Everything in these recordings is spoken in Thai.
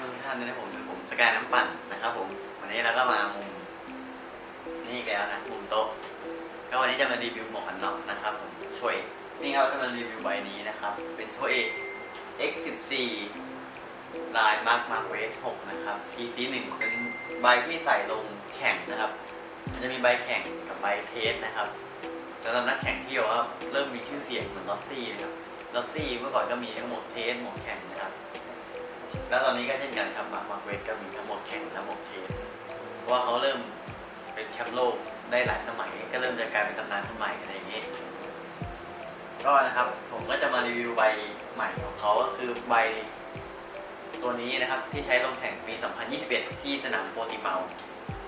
ทุกท่านด้วยนะผมผมสกายน้ำปั่นนะครับ ผม วันนี้เราก็มามุมนี่แล้วนะมุมโต๊ะก็วันนี้จะมารีวิวหมวกกันน็อกนะครับผมช่วยนี่ครับจะมารีวิวใบนี้นะครับ เป็นช่วย X14 ลายมาร์คมาร์คเวส6นะครับ TC1 เป็นใบที่ใส่ลงแข่งนะครับ มันจะมีใบแข่งกับใบเทสนะครับสำหรับนักแข่งที่ว่าเริ่มมีชื่อเสียงเหมือนลอสซี่นะครับลอสซี่เมื่อก่อนก็มีทั้งหมดเทสหมดแข่งนะครับ แล้วตอนนี้ก็เช่นกันครับมาร์คมาร์เวสก็มีทั้งหมดแข่งและหมดเทสเพราะว่าเขาเริ่มเป็นแชมป์โลกได้หลายสมัย ก็เริ่มจะกลายเป็นตำนานคนใหม่อะไรอย่างนี้ ก็นะครับผมก็จะมารีวิวใบใหม่ของเขาก็คือใบตัวนี้นะครับที่ใช้ลงแข่งปี 2021 ที่สนามโปรติเมา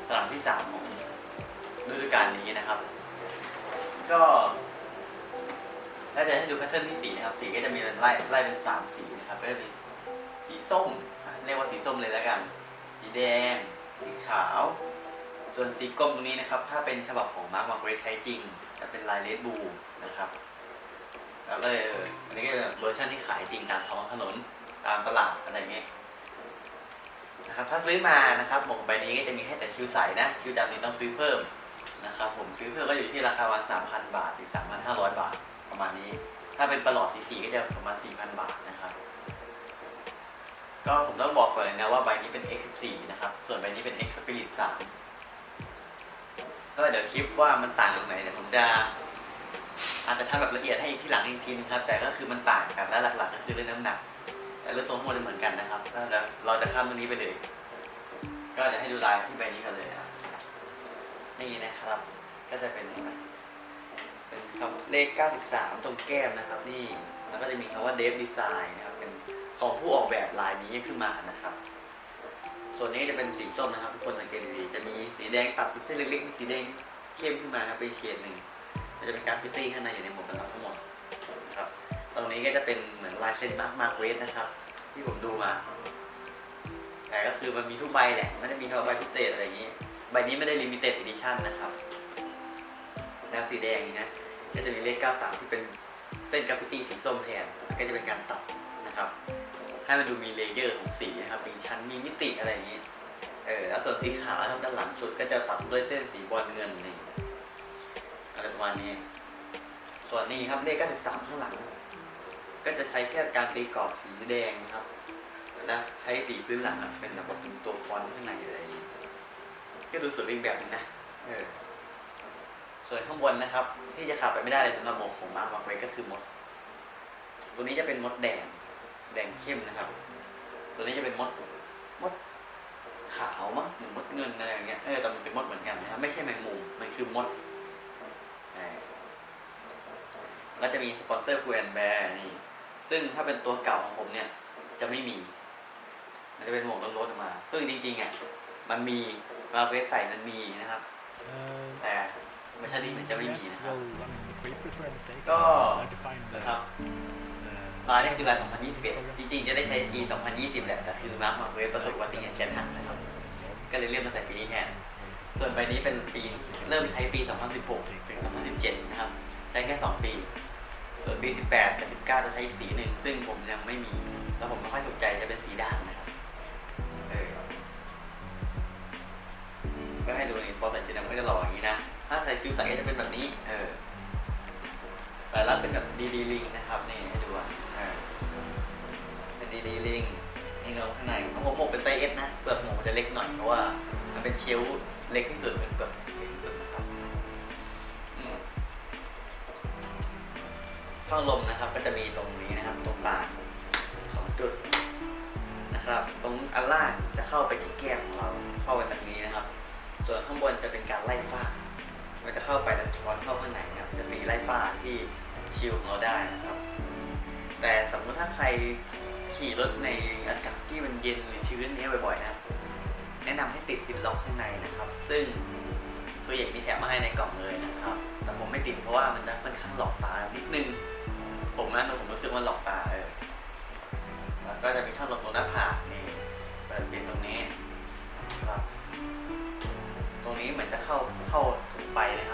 สนามที่ 3 ของฤดูกาลนี้นะครับ ก็ถ้าจะให้ดูแพทเทิร์นที่สีนะครับสีก็จะมีไล่ไล่เป็น 3 สีนะครับก็จะมีสี ส้ม เรียกว่าสีส้มเลยแล้วกัน สีแดง สีขาว ส่วนสีกรมตรงนี้นะครับ ถ้าเป็นฉบับของมาร์คมาร์เกรใช้จริง จะเป็นลายเลดบูนะครับแล้วก็เอออันนี้ก็จะเวอร์ชันที่ขายจริงตามท้องถนนตามตลาดอะไรเงี้ยนะครับถ้าซื้อมานะครับหมวกใบนี้ก็จะมีให้แต่คิวใสนะ คิวดำนี่ต้องซื้อเพิ่มนะครับผมซื้อเพิ่มก็อยู่ที่ราคาวัน3,000บาทหรือ3,500บาทประมาณนี้ ถ้าเป็นประหลอดสีสีก็จะประมาณ4,000บาทนะครับ ก็ผมต้องบอกก่อนเลยนะว่าใบนี้เป็น X14 นะครับ ส่วนใบนี้เป็น X Spirit 3ก็เดี๋ยวคลิปว่ามันต่างตรงไหนเดี๋ยวผมจะอาจจะทำแบบละเอียดให้ที่หลังอีกทีนึงครับ แต่ก็คือมันต่างกันและหลักๆ ก็คือเรื่องน้ำหนัก แต่เรื่องทรงทั้งหมดจะเหมือนกันนะครับก็เราจะข้ามตรงนี้ไปเลย ก็เดี๋ยวให้ดูลายที่ใบนี้กันเลยครับนี่นะครับ ก็จะเป็นยังไงเป็นคำเลข 93 ตรงแก้มนะครับ นี่แล้วก็จะมีคำว่าเดฟดีไซน์นะครับ ของผู้ออกแบบลายนี้ขึ้นมานะครับ ส่วนนี้จะเป็นสีส้มนะครับทุกคนสังเกตดีๆจะมีสีแดงตัดเป็นเส้นเล็กๆสีแดงเข้มขึ้นมาครับเป็นเฉดหนึ่งมันจะเป็นกราฟฟิตี้ข้างในอยู่ในหมวกกันน็อกทั้งหมดนะครับ ตรงนี้ก็จะเป็นเหมือนลายเส้นมาร์คมาร์เวสนะครับ ที่ผมดูมา แต่ก็คือมันมีทุกใบแหละไม่ได้มีเฉพาะใบพิเศษอะไรอย่างนี้ ใบนี้ไม่ได้ลิมิเต็ดอีดิชั่นนะครับแล้วสีแดงนี่นะก็จะมีเลข 93 ที่เป็นเส้นกราฟฟิตี้สีส้มแทนก็จะเป็นการตัด ให้มันดูมีเลเยอร์ของสีนะครับมีชั้นมีมิติอะไรอย่างนี้ เออแล้วส่วนสีขาวนะครับด้านหลังสุดก็จะตัดด้วยเส้นสีบอลเงินนี่อะไรประมาณนี้ ส่วนนี้ครับเลข93ข้างหลัง ก็จะใช้แค่การตีกรอบสีแดงนะครับและใช้สีพื้นหลังเป็นแบบเป็นตัวฟอนต์ข้างในอะไรอย่างนี้ก็ดูสวยอีกแบบนึงนะเออส่วนข้างบนนะครับ ที่จะขาดไปไม่ได้เลยสำหรับหมวกของมาร์คไว้ก็คือมด ตัวนี้จะเป็นมดแดง แดงเข้มนะครับ ตัวนี้จะเป็นมดมดขาวมั้งหรือมดเงินอะไรอย่างเงี้ยเออแต่มันเป็นมดเหมือนกันนะครับ ไม่ใช่แมงมุมมันคือมดแล้วจะมีสปอนเซอร์คูแอนแบร์นี่ ซึ่งถ้าเป็นตัวเก่าของผมเนี่ย จะไม่มี มันจะเป็นหมวกล้วนๆออกมา ซึ่งจริงๆอะมันมีมาเวสใส่มันมีนะครับ แต่ไม่ใช่ดีมันจะไม่มีนะครับ ก็นะครับ ลายนี่คือลาย2021 จริงๆ จะได้ใช้ปี2020 แหละ แต่คือมาร์คมาเวสประสบอุบัติเหตุแขนหักนะครับ ก็เลยเลื่อนมาใส่ปีนี้แทน ส่วนใบนี้เป็นปีเริ่มใช้ปี 2016 ถึง 2017 นะครับ ใช้แค่ 2 ปี ส่วนปี 18 กับ 19 จะใช้สีหนึ่ง ซึ่งผมยังไม่มี แล้วผมไม่ค่อยถูกใจจะเป็นสีด่างนะครับ เออ ก็ให้ดูนี่พอใส่ชุดดำก็จะหล่ออย่างนี้นะ ถ้าใส่คิวใสก็จะเป็นแบบนี้ เออสายรัดเป็นแบบดีดีลิงนะครับนี่ เป็นดีดีลิงนี่เงาข้างในของผมหมกเป็นไซส์เอสนะเปลือกหมกมันจะเล็กหน่อยเพราะว่า มันเป็นเชลฟ์เล็กที่สุดเป็นเปลือกเล็กที่สุดนะครับอืมช่องลมนะครับก็จะมีตรงนี้นะครับ ตรงปากสองจุดนะครับ ตรงอันล่างจะเข้าไปที่แก้มของเราเข้าไปตรงนี้นะครับ ส่วนข้างบนจะเป็นการไล่ฝ้ามันจะเข้าไปแล้วช้อนเข้าข้างในครับ จะมีไล่ฝ้าที่ชิลของเราได้นะครับ แต่สมมติถ้าใคร ขี่รถในอากาศที่มันเย็นหรือชื้นนี้บ่อยๆนะครับแนะนำให้ติดปิดล็อกข้างในนะครับ ซึ่งตัวอย่างมีแถมมาให้ในกล่องเลยนะครับ แต่ผมไม่ติดเพราะว่ามันค่อนข้างหลอกตานิดนึง ผมนะผมรู้สึกว่าหลอกตาเออแล้วก็จะมีช่องลมตรงหน้าผากนี่เปิดเป็นตรงนี้นะครับ ตรงนี้เหมือนจะเข้าเข้าถึงไปนะ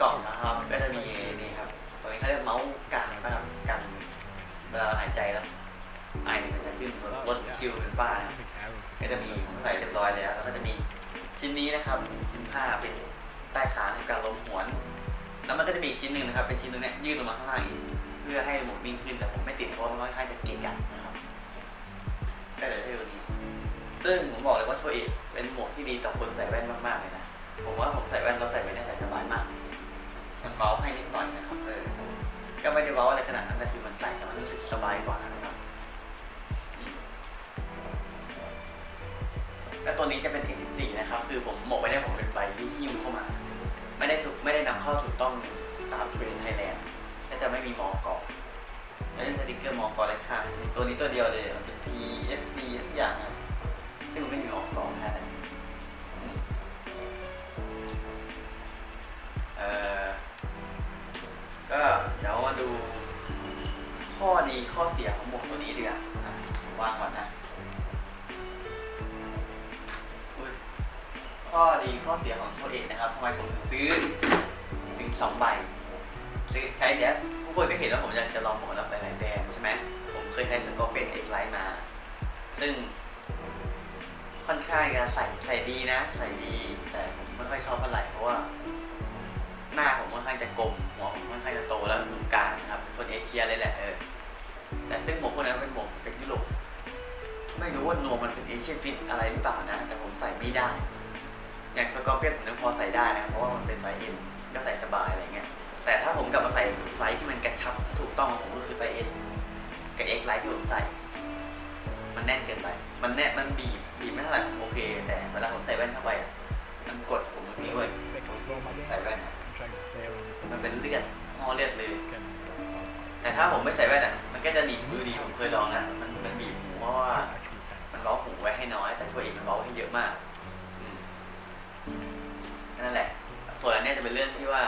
กล่องนะครับก็จะมีนี่ครับตัวนี้เขาเรียกเมาส์กางนะครับกันเวลาหายใจแล้วไอมันจะขึ้นลดคิวเป็นฝ้านะครับก็จะมีใส่เรียบร้อยแล้วแล้วก็จะมีชิ้นนี้นะครับชิ้นผ้าเป็นใต้ขาในการล้มหวน แล้วมันก็จะมีอีกชิ้นหนึ่งนะครับ เป็นชิ้นตรงนี้ยื่นลงมาข้างล่างอีกเพื่อให้หมวกนิ่งขึ้นแต่ผมไม่ติดเพราะว่ามันค่อนข้างจะเกะกะนะครับก็เดี๋ยให้ดูนี้ซึ่งผมบอกเลยว่าช่วยเป็นหมวกที่ดีต่อคนใส่แว่นมากๆเลยนะ ผมว่าผมใส่แว่นแล้วใส่แว่นเนี่ยใส่สบายมากมันเบาให้นิดหน่อยนะครับเออก็ไม่ได้เบาอะไรขนาดนั้นแต่คือมันใส่แล้วมันรู้สึกสบายกว่านะครับและตัวนี้จะเป็น A14 นะครับ คือผมหมกไว้ได้ผมเป็นใบที่หิ้วเข้ามา ไม่ได้ถูกไม่ได้นำเข้าถูกต้องตามเทรนไทยแลนด์ก็จะไม่มีมอกอกจะเป็นสติกเกอร์มอกอด้านข้างตัวนี้ตัวเดียวเลย ข้อดีข้อเสียของหมวกตัวนี้ดีกว่าอะวางก่อนนะข้อดีข้อเสียของโชเอกนะครับทำไมผมถึงซื้อถึงสองใบซื้อใช้เนี้ยทุกคนก็เห็นว่าผมอยากจะลองหมวกรับหลายๆแบรนด์ใช่ไหมผมเคยใช้สกอร์เป็นเอกไลท์มา ซึ่งค่อนข้างจะใส่ใส่ดีนะ ใส่ดี แต่ผมไม่ค่อยชอบเท่าไหร่เพราะว่า ชียนฟิตอะไรหรือเปล่านะ แต่ผมใส่ไม่ได้ อย่างสกอร์เปียนผมยังพอใส่ได้นะ เพราะว่ามันเป็นไซส์เอ็มก็ใส่สบายอะไรเงี้ย แต่ถ้าผมกลับมาใส่ไซส์ที่มันกระชับถูกต้องของผมก็คือไซส์เอสกับเอ็กไลท์ที่ผมใส่ มันแน่นเกินไป มันแน่นมันบีบบีบไม่เท่าไหร่ผมโอเค แต่เวลาผมใส่แว่นเข้าไปอะมันกดผมตรงนี้เว้ยใส่แว่นอะมันเป็นเลือดห่อเลือดเลยแต่ถ้าผมไม่ใส่แว่นอะ มันก็จะหนีบมือดีผมเคยลองนะมันมันบีบหูเพราะว่า ล้าหูไว้ให้น้อย แต่ช่วยอีกมันล้าให้เยอะมากอืมนั่นแหละ ส่วนอันนี้จะเป็นเรื่องที่ว่า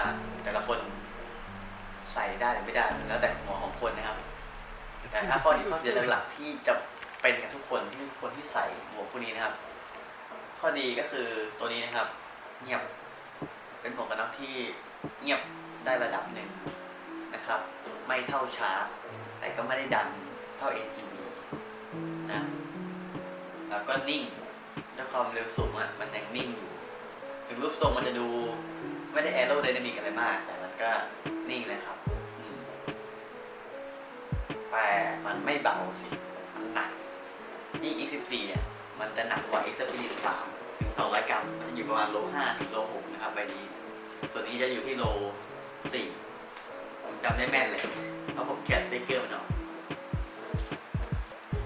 แต่ละคนใส่ได้หรือไม่ได้แล้วแต่หัวของคนนะครับ แต่ถ้าข้อดีข้อเสียหลักๆที่จะเป็นกับทุกคนที่คนที่ใส่หมวกพวกนี้นะครับ ข้อดีก็คือตัวนี้นะครับ เงียบเป็นหมวกกันน็อกที่เงียบได้ระดับหนึ่งนะครับ ไม่เท่าชาแต่ก็ไม่ได้ดันเท่า ATV นะ แล้วก็นิ่งด้วยความเร็วสูงอะมันยังนิ่งอยู่ถึงรูปทรงมันจะดูไม่ได้แอโรไดนามิกอะไรมาก แต่มันก็นิ่งเลยครับแต่มันไม่เบาสิ มันหนักยิ่ง X14 เนี่ย มันจะหนักกว่า X Spirit 3ถึง200 กรัม มันจะอยู่ประมาณโล5ถึงโล6นะครับใบนี้ ส่วนนี้จะอยู่ที่โล4ผมจำได้แม่นเลยเพราะผมแกะสติ๊กเกอร์มันออก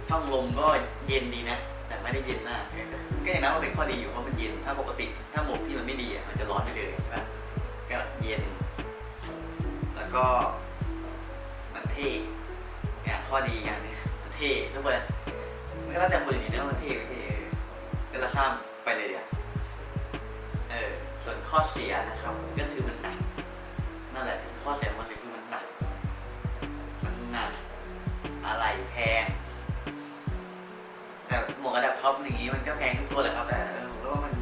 ช่องลมก็เย็นดีนะ ไม่ได้เย็นมาก ก็อย่างนั้นว่าเป็นข้อดีอยู่เพราะมันเย็น ถ้าปกติถ้าหมวกที่มันไม่ดีอะมันจะร้อนไปเลยใช่ปะก็เย็น แล้วก็มันเท่เนี่ยข้อดีอย่างนึงมันเท่ทุกคนมันก็แล้วแต่คนอื่นนะว่ามันเท่ไม่เท่ก็จะข้ามไปเลยเดี๋ยวเออส่วนข้อเสียนะครับ ท็อปอย่างนี้มันก็แพงทุกตัวแหละครับแต่ผมว่ามัน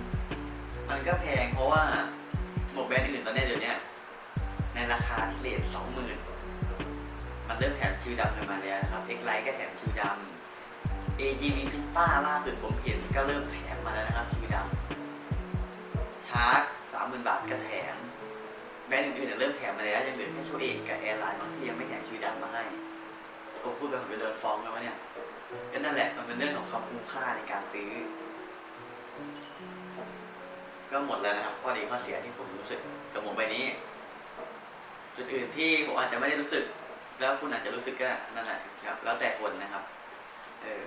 มันก็แพงเพราะว่าหมวกแบรนด์อื่นตอนนี้เดี๋ยวนี้ในราคาที่เลทสองหมื่นมันเริ่มแถมชิวดำกันมาแล้วนะครับ X Lite ก็แถมชิวดำ AGV Pita ล่าสุดผมเห็นก็เริ่มแถมมาแล้วนะครับชิวดำชาร์จสามหมื่นบาทก็แถมแบรนด์อื่นๆเนี่ยเริ่มแถมมาแล้วยังเหลือแค่ชัวเอกกับแอร์ไลน์บางที่ยังไม่แถมชิวดำมาให้ ผมพูดไปผมจะโดนฟ้องแล้ววะเนี่ยก็นั่นแหละมันเป็นเรื่องของความคุ้มค่าในการซื้อ ก็หมดแล้วนะครับ ข้อดีข้อเสียที่ผมรู้สึกกับหมวกใบนี้จุดอื่นที่ผมอาจจะไม่ได้รู้สึก แล้วคุณอาจจะรู้สึกก็นั่นแหละครับ แล้วแต่คนนะครับเออ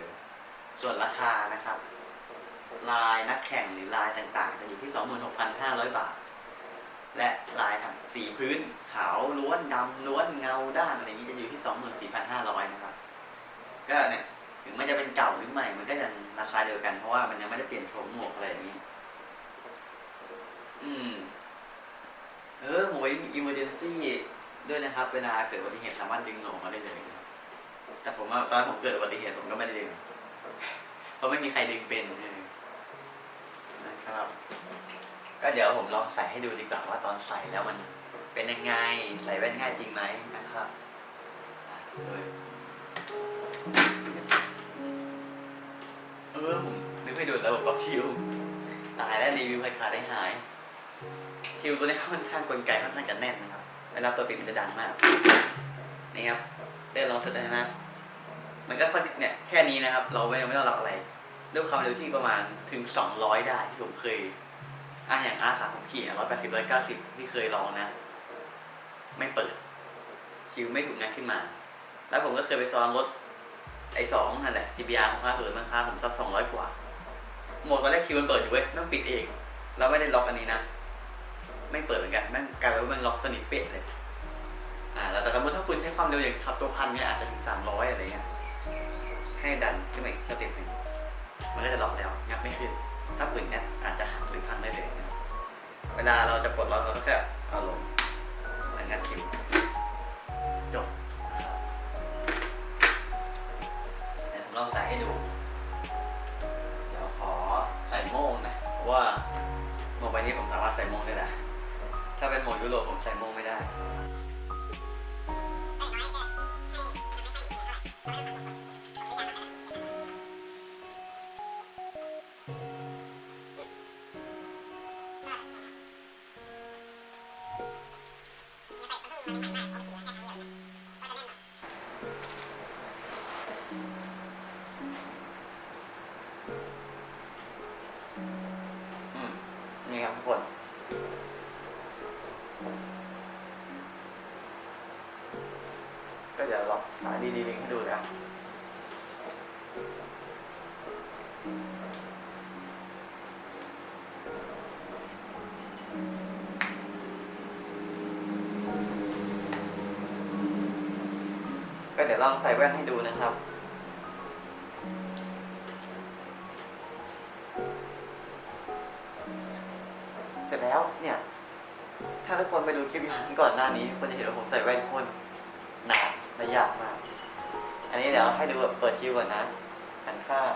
ส่วนราคานะครับ ลายนักแข่งหรือลายต่างๆจะอยู่ที่ 26,500 บาท และลายทั้งสีพื้น ขาวล้วนดำล้วนเงาด้านอะไรอย่างนี้จะอยู่ที่ 24,500 นะครับ ก็เนี่ยถึงมันจะเป็นเก่าหรือใหม่ มันก็ยังราคาเดียวกันเพราะว่ามันยังไม่ได้เปลี่ยนโฉมหมวกอะไรอย่างนี้ อืม เออหมวกนี้มี emergency ด้วยนะครับ เวลาเกิดอุบัติเหตุสามารถดึงออกมาได้เลยแต่ผมว่าตอนผมเกิดอุบัติเหตุผมก็ไม่ได้ดึง เพราะไม่มีใครดึงเป็นนะครับ ก็เดี๋ยวผมลองใส่ให้ดูดีกว่าว่าตอนใส่แล้วมันเป็นยังไงใส่แว่นง่ายจริงไหมนะครับเออผมนึกไม่ดูแล้วบอกล็อกคิวตายแล้วรีวิวขาดขาดได้หาย คิวตัวนี้ค่อนข้างกลไกค่อนข้างจะแน่นนะครับเวลาตัวปิดมันจะดังมากนี่ครับเลื่องสุดได้ไหมมันก็ค่อนเนี่ยแค่นี้นะครับ เราไม่ไม่ต้องรับอะไรด้วยความเร็วที่ประมาณถึง 200 ได้ที่ผมเคย อะอย่าง R สามผมขี่ร้อยแปดสิบร้อยเก้าสิบที่เคยลองนะ ไม่เปิด คิวไม่ถูกงัดขึ้นมา แล้วผมก็เคยไปซ้อนรถไอ้สองนั่นแหละ CBR ของห้าศูนย์มันค่าผมสักสองร้อยกว่า หมดตอนแรกคิวมันเปิดอยู่เว้ยมันปิดเองเราไม่ได้ล็อกอันนี้นะ ไม่เปิดเหมือนกันแม่งกลายเป็นว่ามันล็อกสนิทเป๊ะเลย อ่าแล้วแต่สมมติถ้าคุณใช้ความเร็วอย่างขับตัวพันเนี่ยอาจจะถึงสามร้อยอะไรเงี้ย ให้ดันขึ้นมาอีกสเต็ปหนึ่งมันก็จะล็อกแล้วงับไม่ขึ้น ถ้าฝืนเนี่ยอาจจะหักหรือพังไลาเราจะปลดล็อกเราก็แค่เอาลงแล้วงัดคิวจบนะครับเดี๋ยวผมลองใส่ให้ดู ครับทุกคน ก็เดี๋ยวลองสายดีๆลิงให้ดูนะก็เดี๋ยวลองใส่แว่นให้ดูนะครับ เสร็จแล้วเนี่ย ถ้าทุกคนไปดูคลิปย้อนก่อนหน้านี้คนจะเห็นว่าผมใส่แว่นคนหนาและยากมาก อันนี้เดี๋ยวให้ดูแบบเปิดคิวก่อนนะหันข้าง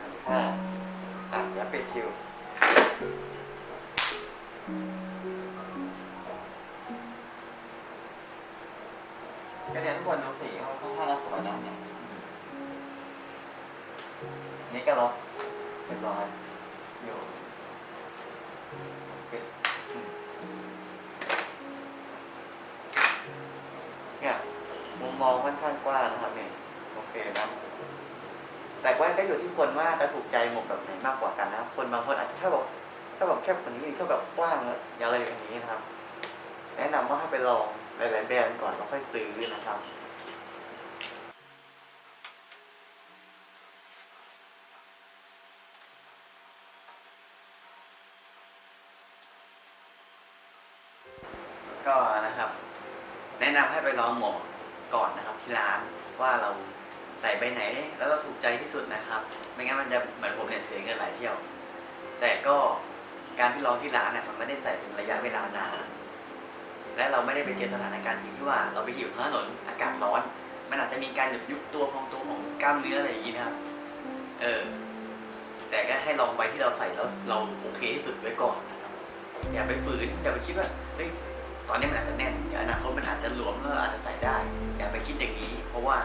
หันข้างอะเดี๋ยวปิดคิวก็เนี่ยทุกคนดูสีเขาค่อนข้างสวยนะเนี่ยนี่ก็ล็อกเรียบร้อยอยู่ เนี่ยมุมมองค่อนข้างกว้างนะครับเนี่ยโอเคนะแต่ว่าก็อยู่ที่คนว่าจะถูกใจมวกแบบไหนมากกว่ากันนะครับคนบางคนอาจจะชอบแบบชอบแบบแคบกว่านี้ชอบแบบกว้างแล้วอะไรอย่างนี้นะครับ แนะนำว่าให้ไปลองหลายๆแบรนด์ก่อนแล้วค่อยซื้อนะครับ ก็นะครับ แนะนำให้ไปลองหมวกก่อนนะครับที่ร้านว่าเราใส่ไปไหนแล้วเราถูกใจที่สุดนะครับ ไม่งั้นมันจะเหมือนผมเนี่ยเสียเงินหลายเที่ยว แต่ก็การที่ลองที่ร้านเนี่ยมันไม่ได้ใส่เป็นระยะเวลานาน และเราไม่ได้ไปเจอสถานการณ์จริงที่ว่าเราไปอยู่ข้างถนนอากาศร้อน มันอาจจะมีการหยุดยุบตัวพองตัวของกล้ามเนื้ออะไรอย่างนี้นะครับ เออ แต่ก็ให้ลองไปที่เราใส่แล้วเราโอเคที่สุดไว้ก่อนนะครับ อย่าไปฝืนอย่าไปคิดว่าเฮ้ย ตอนนี้มันอาจจะแน่นเดี๋ยวอนาคตมันอาจจะหลวมแล้วอาจจะใส่ได้ อย่าไปคิดอย่างนี้ เพราะว่า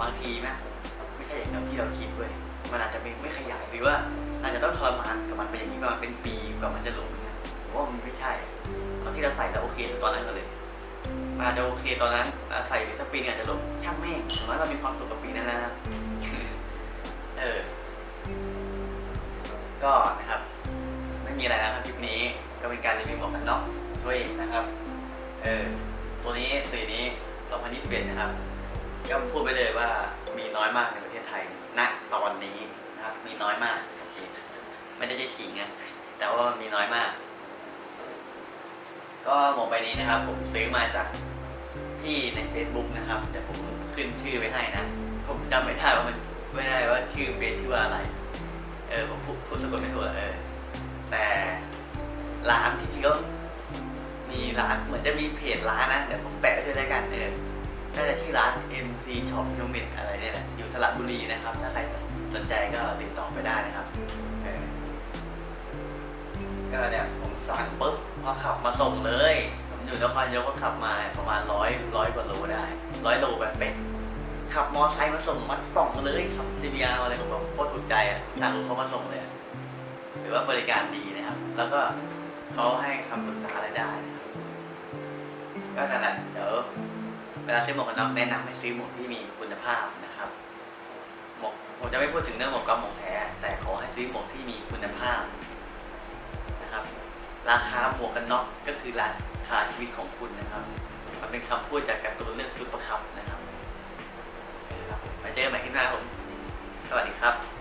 บางทีนะไม่ใช่อย่างที่เราคิดเว้ยมันอาจจะไม่ไม่ขยายหรือว่าอาจจะต้องทรมานกับมันไปอย่างนี้ประมาณเป็นปีกว่ามันจะหลวมเนี่ยผมว่ามันไม่ใช่ตอนที่เราใส่แล้วโอเคตอนนั้นก็เลยมันอาจจะโอเคตอนนั้นใส่ไปสักปีนึงอาจจะหลวมช่างแม่งอย่างน้อยเรามีความสุขกับปีนั้นแล้วนะเออ ก็นะครับ ไม่มีอะไรนะครับคลิปนี้ก็เป็นการรีวิวหมวกกันน็อก ช่วยนะครับ เออ ตัวนี้สีนี้ 2021 นะครับ ก็พูดไปเลยว่ามีน้อยมากในประเทศไทย ณ ตอนนี้นะครับ มีน้อยมากโอเคไม่ได้จะขิงนะแต่ว่ามีน้อยมาก ก็หมวกใบนี้นะครับ ผมซื้อมาจากที่ใน Facebook นะครับเดี๋ยวผมขึ้นชื่อไว้ให้นะ ผมจำไม่ได้ว่ามันไม่ได้ว่าชื่อเฟซชื่อว่าอะไร เออผมพูดสะกดไม่ถูกเออแต่ร้านที่พี่ก็มีร้า อนจะมีเพจร้านนะ เดี๋ยวผมแปะไว้ด้วยแล้วกันเออน่าจะที่ร้าน MC Shop h u m i อะไรเนี่ยแหละอยู่สระบุรีนะครับ ถ้าใครสนใจก็ติดต่อไปได้นะครับเออก็เนี่ยผมสั่งปุ๊บพอขับมาส่งเลย ผมอยู่นครนายกก็ขับมาประมาณร้อยร้อยกว่าโลได้ร้อยโลแบบเป็ดขับมอไซค์มาส่งมาส่องเลยขับซีบีอาร์อะไรผมแบบโคตรถูกใจอะสั่งเขามาส่งเลยอะถือว่าบริการดีนะครับ แล้วก็เขาให้คำปรึกษาอะไรได้นะครับ ก็นั่นแหละเดี๋ยวเวลาซื้อหมวกกันน็อกแนะนำให้ซื้อหมวกที่มีคุณภาพนะครับหมวกผมจะไม่พูดถึงเรื่องหมวกก๊อฟหมวกแท้แต่ขอให้ซื้อหมวกที่มีคุณภาพนะครับ ราคาหมวกกันน็อกก็คือราคาชีวิตของคุณนะครับ มันเป็นคำพูดจากการ์ตูนเรื่องซุปเปอร์คัพนะครับมาเจอกันะครับไว้เจอ